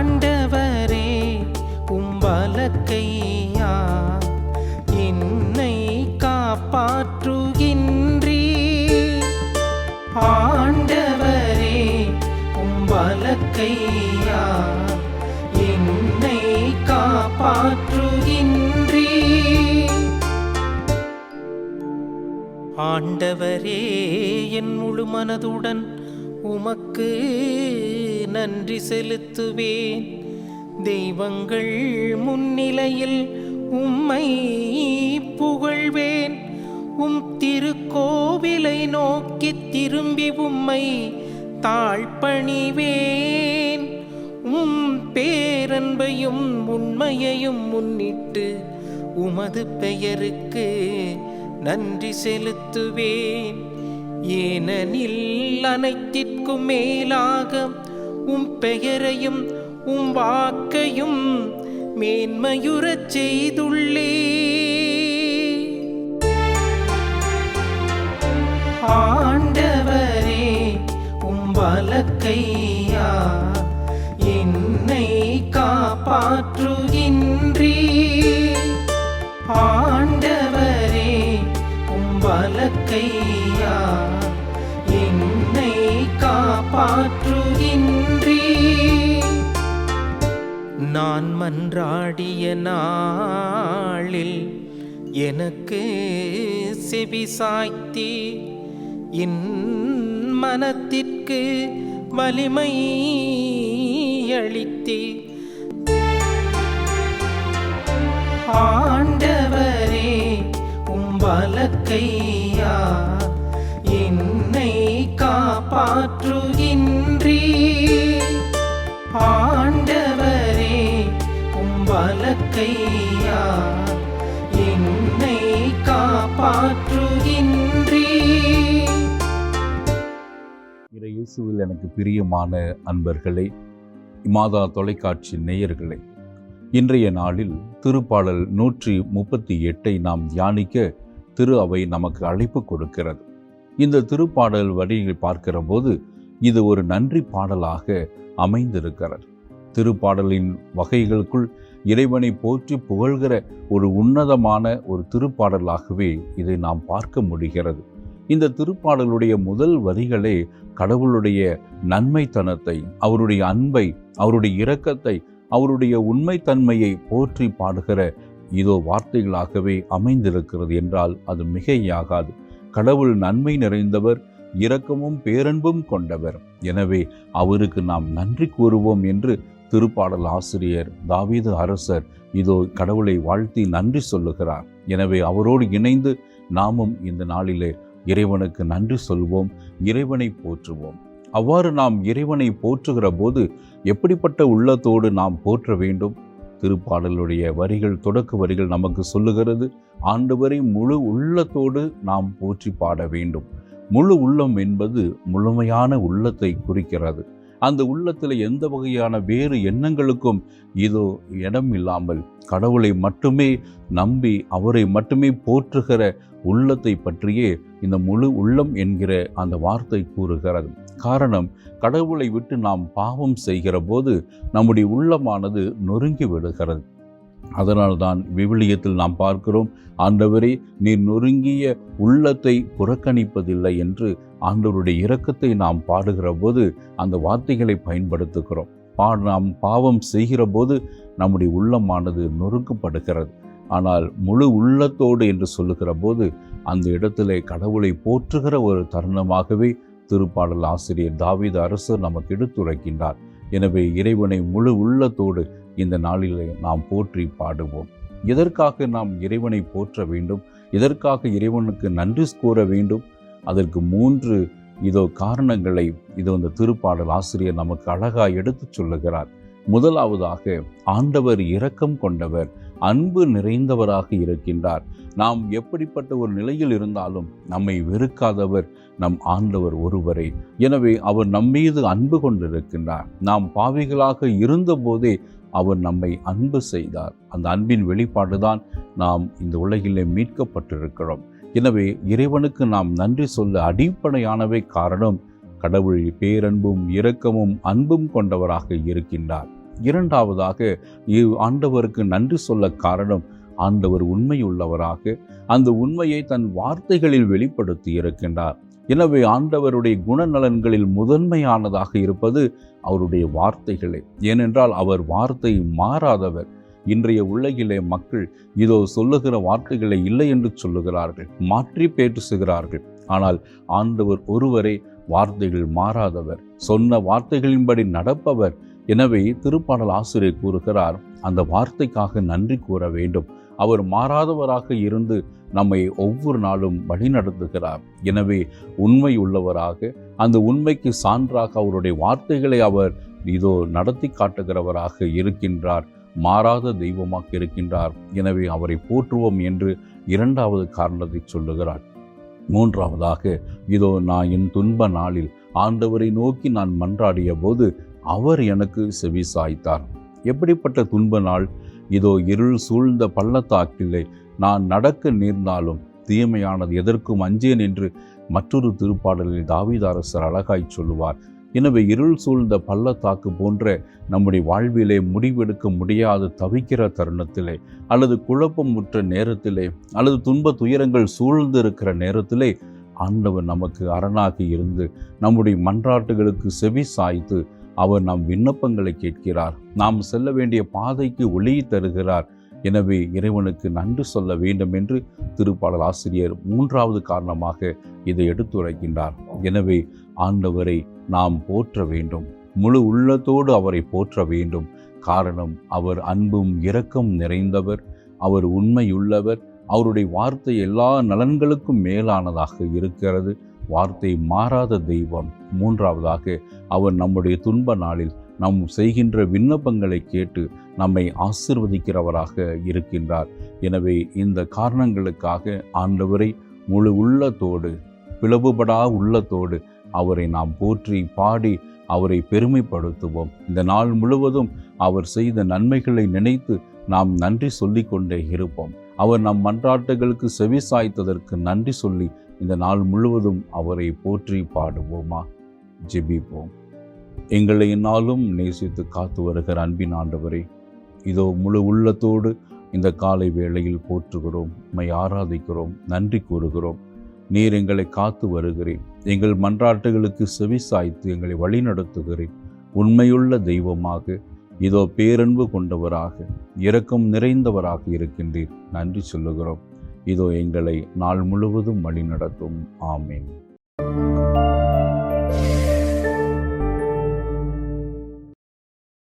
ஆண்டவரே உம்பலக்கையா என்னை காப்பாற்றுகின்றீ ஆண்டவரே உம்பலக்கையா என்னை காப்பாற்றுகின்றீ ஆண்டவரே என் முழு மனதுடன் உமக்கு நன்றி செலுத்துவேன். தெய்வங்கள் முன்னிலையில் உம்மை புகழ்வேன். உம் திருக்கோவிலை நோக்கி திரும்பி உம்மை தாழ்பணிவேன். உம் பேரன்பையும் உண்மையையும் முன்னிட்டு உமது பெயருக்கு நன்றி செலுத்துவேன். ஏனெனில் அனைத்திற்கும் மேலாக உம் பெயரையும் உம் வாக்கையும் மேன்மையுறச் செய்துள்ளே. ஆண்டவரே உம் வலக்கையா என்னை காப்பாற்றுகின்றீ. ஆண்டவரே உம் வலக்கையா காப்பாற்றுகின்றீ நான் மன்றாடிய நாளில் எனக்கு செவி சாய்த்தே என் மனத்திற்கு வலிமை அளித்தி. ஆண்டவரே உம் வலக்கையா இயேசுவில் எனக்கு பிரியமான அன்பர்களே மாதா தொலைக்காட்சி நேயர்களே இன்றைய நாளில் திருப்பாடல் நூற்றி முப்பத்தி எட்டை நாம் தியானிக்க திரு அவை நமக்கு அழைப்பு கொடுக்கிறது. இந்த திருப்பாடல் வரியை பார்க்கிற போது இது ஒரு நன்றி பாடலாக அமைந்திருக்கிறது. திருப்பாடலின் வகைகளுக்குள் இறைவனை போற்றி புகழ்கிற ஒரு உன்னதமான ஒரு திருப்பாடலாகவே இதை நாம் பார்க்க முடிகிறது. இந்த திருப்பாடலுடைய முதல் வரிகளே கடவுளுடைய நன்மைத்தனத்தை அவருடைய அன்பை அவருடைய இரக்கத்தை அவருடைய உண்மைத்தன்மையை போற்றி பாடுகிற இதோ வார்த்தைகளாகவே அமைந்திருக்கிறது என்றால் அது மிகையாகாது. கடவுள் நன்மை நிறைந்தவர் இரக்கமும் பேரன்பும் கொண்டவர். எனவே அவருக்கு நாம் நன்றி கூறுவோம் என்று திருப்பாடல் ஆசிரியர் தாவீது அரசர் இதோ கடவுளை வாழ்த்தி நன்றி சொல்லுகிறார். எனவே அவரோடு இணைந்து நாமும் இந்த நாளிலே இறைவனுக்கு நன்றி சொல்வோம் இறைவனை போற்றுவோம். அவ்வாறு நாம் இறைவனை போற்றுகிற போது எப்படிப்பட்ட உள்ளத்தோடு நாம் போற்ற வேண்டும்? திருப்பாடலுடைய வரிகள் தொடக்க வரிகள் நமக்கு சொல்லுகிறது ஆண்டவரை முழு உள்ளத்தோடு நாம் போற்றி பாட வேண்டும். முழு உள்ளம் என்பது முழுமையான உள்ளத்தை குறிக்கிறது. அந்த உள்ளத்தில் எந்த வகையான வேறு எண்ணங்களுக்கும் இதோ இடம் இல்லாமல் கடவுளை மட்டுமே நம்பி அவரை மட்டுமே போற்றுகிற உள்ளத்தை பற்றியே இந்த முழு உள்ளம் என்கிற அந்த வார்த்தை கூறுகிறது. காரணம் கடவுளை விட்டு நாம் பாவம் செய்கிற போது நம்முடைய உள்ளமானது நொறுங்கி விடுகிறது. அதனால்தான் விவிலியத்தில் நாம் பார்க்கிறோம் ஆண்டவரே நீர் நொறுங்கிய உள்ளத்தை புறக்கணிப்பதில்லை என்று ஆண்டவருடைய இரக்கத்தை நாம் பாடுகிற போது அந்த வார்த்தைகளை பயன்படுத்துகிறோம். பா நாம் பாவம் செய்கிற போது நம்முடைய உள்ளமானது நொறுக்கப்படுகிறது. ஆனால் முழு உள்ளத்தோடு என்று சொல்லுகிற போது அந்த இடத்திலே கடவுளை போற்றுகிற ஒரு தருணமாகவே திருப்பாடல் ஆசிரியர் தாவித அரசர் நமக்கு எடுத்துரைக்கின்றார். எனவே இறைவனை முழு உள்ளத்தோடு இந்த நாளிலே நாம் போற்றி பாடுவோம். எதற்காக நாம் இறைவனை போற்ற வேண்டும்? எதற்காக இறைவனுக்கு நன்றி கூற வேண்டும்? அதற்கு மூன்று இதோ காரணங்களை இதோ இந்த திருப்பாடல் ஆசிரியர் நமக்கு அழகாக எடுத்துச் சொல்லுகிறார். முதலாவதாக ஆண்டவர் இரக்கம் கொண்டவர். அன்பு நிறைந்தவராக இருக்கின்றார். நாம் எப்படிப்பட்ட ஒரு நிலையில் இருந்தாலும் நம்மை வெறுக்காதவர் நம் ஆண்டவர் ஒருவரே. எனவே அவர் நம்மீது அன்பு கொண்டிருக்கின்றார். நாம் பாவிகளாக இருந்தபோதே அவர் நம்மை அன்பு செய்தார். அந்த அன்பின் வெளிப்பாடுதான் நாம் இந்த உலகிலே மீட்கப்பட்டிருக்கிறோம். எனவே இறைவனுக்கு நாம் நன்றி சொல்ல அடிப்படையானவை காரணம் கடவுள் பேரன்பும் இரக்கமும் அன்பும் கொண்டவராக இருக்கின்றார். இரண்டாவதாக இவ் ஆண்டவருக்கு நன்றி சொல்ல காரணம் ஆண்டவர் உண்மையுள்ளவராக அந்த உண்மையை தன் வார்த்தைகளில் வெளிப்படுத்தி இருக்கின்றார். எனவே ஆண்டவருடைய குணநலன்களில் முதன்மையானதாக இருப்பது அவருடைய வார்த்தைகளே. ஏனென்றால் அவர் வார்த்தை மாறாதவர். இன்றைய உலகிலே மக்கள் இதோ சொல்லுகிற வார்த்தைகளை இல்லை என்று சொல்லுகிறார்கள் மாற்றி பேசுகிறார்கள் ஆனால் ஆண்டவர் ஒருவரே வார்த்தைகள் மாறாதவர். சொன்ன வார்த்தைகளின்படி நடப்பவர் எனவே திருப்பாடல் ஆசிரியர் கூறுகிறார் அந்த வார்த்தைக்காக நன்றி கூற வேண்டும். அவர் மாறாதவராக இருந்து நம்மை ஒவ்வொரு நாளும் வழிநடத்துகிறார். எனவே உண்மை உள்ளவராக அந்த உண்மைக்கு சான்றாக அவருடைய வார்த்தைகளை அவர் இதோ நடத்தி காட்டுகிறவராக இருக்கின்றார் மாறாத தெய்வமாக இருக்கின்றார். எனவே அவரை போற்றுவோம் என்று இரண்டாவது காரணத்தை சொல்லுகிறார். மூன்றாவதாக இதோ நான் என் துன்ப நாளில் ஆண்டவரை நோக்கி நான் மன்றாடிய போது அவர் எனக்கு செவி சாய்த்தார். எப்படிப்பட்ட துன்ப நாள்? இதோ இருள் சூழ்ந்த பள்ளத்தாக்கிலே நான் நடக்க நேர்ந்தாலும் தீமையானது எதற்கும் அஞ்சேன் என்று மற்றொரு திருப்பாடலில் தாவிதாரசர் அழகாய் சொல்லுவார். எனவே இருள் சூழ்ந்த பள்ளத்தாக்கு போன்ற நம்முடைய வாழ்விலே முடிவெடுக்க முடியாத தவிக்கிற தருணத்திலே அல்லது குழப்பமுற்ற நேரத்திலே அல்லது துன்ப துயரங்கள் சூழ்ந்திருக்கிற நேரத்திலே ஆண்டவர் நமக்கு அரணாக இருந்து நம்முடைய மன்றாட்டுகளுக்கு செவி சாய்த்து அவர் நம் விண்ணப்பங்களை கேட்கிறார். நாம் செல்ல வேண்டிய பாதைக்கு ஒளி தருகிறார். எனவே இறைவனுக்கு நன்றி சொல்ல வேண்டும் என்று திருப்பாடல் ஆசிரியர் மூன்றாவது காரணமாக இதை எடுத்துரைக்கின்றார். எனவே ஆண்டவரை நாம் போற்ற வேண்டும். முழு உள்ளத்தோடு அவரை போற்ற வேண்டும். காரணம் அவர் அன்பும் இரக்கம் நிறைந்தவர். அவர் உண்மையுள்ளவர். அவருடைய வார்த்தை எல்லா நலன்களுக்கும் மேலானதாக இருக்கிறது. வார்த்தை மாறாத தெய்வம். மூன்றாவதாக அவர் நம்முடைய துன்ப நாளில் நாம் செய்கின்ற விண்ணப்பங்களை கேட்டு நம்மை ஆசிர்வதிக்கிறவராக இருக்கின்றார். எனவே இந்த காரணங்களுக்காக ஆண்டவரை முழு உள்ளத்தோடு பிளவுபடா உள்ளத்தோடு அவரை நாம் போற்றி பாடி அவரை பெருமைப்படுத்துவோம். இந்த நாள் முழுவதும் அவர் செய்த நன்மைகளை நினைத்து நாம் நன்றி சொல்லிக்கொண்டே இருப்போம். அவர் நம் மன்றாட்டுகளுக்கு செவி சாய்த்ததற்கு நன்றி சொல்லி இந்த நாள் முழுவதும் அவரை போற்றி பாடுவோமா? ஜெபிப்போம். எங்களை என்னாலும் நேசித்து காத்து வருகிற அன்பின் ஆண்டவரே இதோ முழு உள்ளத்தோடு இந்த காலை வேளையில் போற்றுகிறோம் உம்மை ஆராதிக்கிறோம் நன்றி கூறுகிறோம். நீர் எங்களை காத்து வருகிறேன் எங்கள் மன்றாட்டுகளுக்கு செவி சாய்த்து எங்களை வழிநடத்துகிறேன் உண்மையுள்ள தெய்வமாக இதோ பேரன்பு கொண்டவராக இரக்கம் நிறைந்தவராக இருக்கின்றீர். நன்றி சொல்லுகிறோம். இதோ எங்களை நாள் முழுவதும் வழிநடத்தும். ஆமீன்.